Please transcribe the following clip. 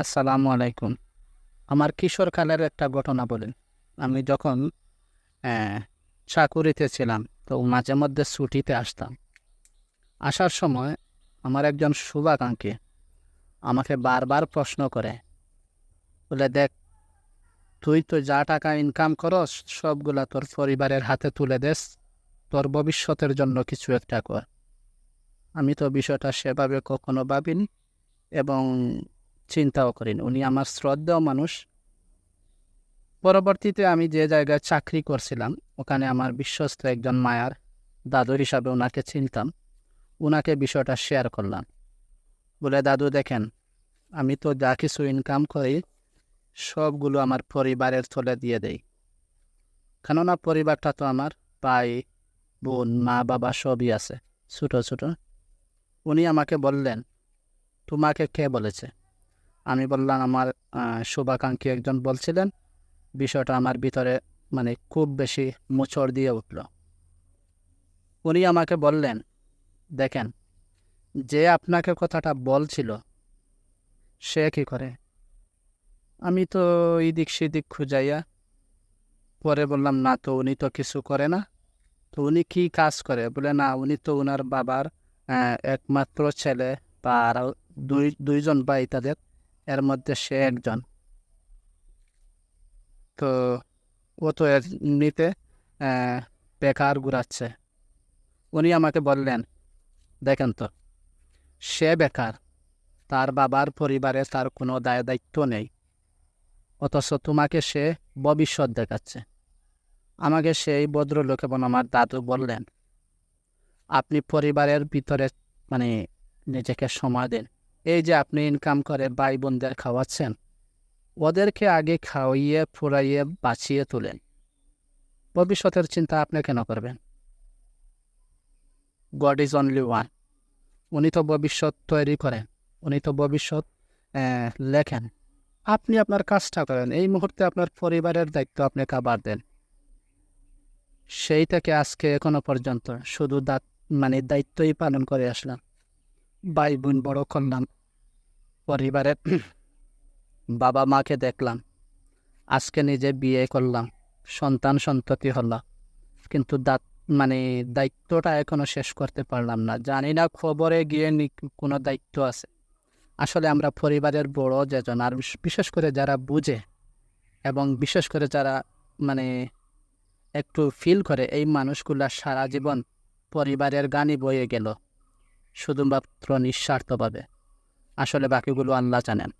আসসালামু আলাইকুম। আমার কিশোরকালের একটা ঘটনা বলেন। আমি যখন চাকুরিতে ছিলাম, তো মাঝে মধ্যে ছুটিতে আসতাম। আসার সময় আমার একজন শুভাকাঙ্ক্ষী আমাকে বারবার প্রশ্ন করে, বলে, দেখ, তুই তো যা টাকা ইনকাম করস, সবগুলা তোর পরিবারের হাতে তুলে দেস, তোর ভবিষ্যতের জন্য কিছু একটা কর। আমি তো বিষয়টা সেভাবে কখনো ভাবিনি এবং চিন্তাও করেন। উনি আমার শ্রদ্ধেয় মানুষ। পরবর্তীতে আমি যে জায়গায় চাকরি করছিলাম, ওখানে আমার বিশ্বস্ত একজন মায়ার দাদুর হিসাবে ওনাকে চিনতাম। ওনাকে বিষয়টা শেয়ার করলাম। বলে, দাদু, দেখেন, আমি তো যা কিছু ইনকাম করি, সবগুলো আমার পরিবারের থলে দিয়ে দেই। কেননা পরিবারটা তো আমার, ভাই, বোন, মা, বাবা সবই আছে, ছোটো ছোটো। উনি আমাকে বললেন, তোমাকে কে বলেছে? আমি বললাম, আমার শুভাকাঙ্ক্ষী একজন বলছিলেন, বিষয়টা আমার ভিতরে মানে খুব বেশি মোচড় দিয়ে উঠল। উনি আমাকে বললেন, দেখেন, যে আপনাকে কথাটা বলছিল, সে কি করে? আমি তো এদিক সেদিক খুঁজাইয়া পরে বললাম, না তো উনি তো কিছু করে না। তো উনি কি কাজ করে? বলে, না, উনি তো ওনার বাবার একমাত্র ছেলে বা আরও দুই, দুইজন ভাই তাদের এর মধ্যে সে একজন। তো ও তো এমনিতে বেকার ঘুরাচ্ছে। উনি আমাকে বললেন দেখেন তো সে বেকার তার বাবার পরিবারে তার কোনো দায় দায়িত্ব নেই। অথচ তোমাকে সে ভবিষ্যৎ দেখাচ্ছে। আমাকে সেই ভদ্রলোক এবং আমার দাদু বললেন আপনি পরিবারের ভিতরে মানে নিজেকে সময় দিন। এই যে আপনি ইনকাম করে ভাই বোনদের খাওয়াচ্ছেন, ওদেরকে আগে খাওয়িয়ে, ফুরাইয়ে, বাঁচিয়ে তোলেন। ভবিষ্যতের চিন্তা আপনি কেন করবেন? গড ইজ অনলি ওয়ান উনি তো ভবিষ্যৎ তৈরি করেন, উনি তো ভবিষ্যৎ লেখেন। আপনি আপনার কাজটা করেন, এই মুহূর্তে আপনার পরিবারের দায়িত্ব আপনি কাবার দেন। সেই থেকে আজকে এখনও পর্যন্ত শুধু দাঁত মানে দায়িত্বই পালন করে আসলাম। ভাই বোন বড় করলাম পরিবারের বাবা মাকে দেখলাম। আজকে নিজে বিয়ে করলাম, সন্তান সন্ততি হলাম কিন্তু দাত মানে দায়িত্বটা এখনও শেষ করতে পারলাম না। জানি না খবরে গিয়ে কোনো দায়িত্ব আছে। আসলে আমরা পরিবারের বড় যেজন, আর বিশেষ করে যারা বুঝে এবং বিশেষ করে যারা মানে একটু ফিল করে, এই মানুষগুলা সারা জীবন পরিবারের গানই বয়ে গেল, শুধুমাত্র নিঃস্বার্থভাবে। আসলে বাকিগুলো আল্লাহ জানেন।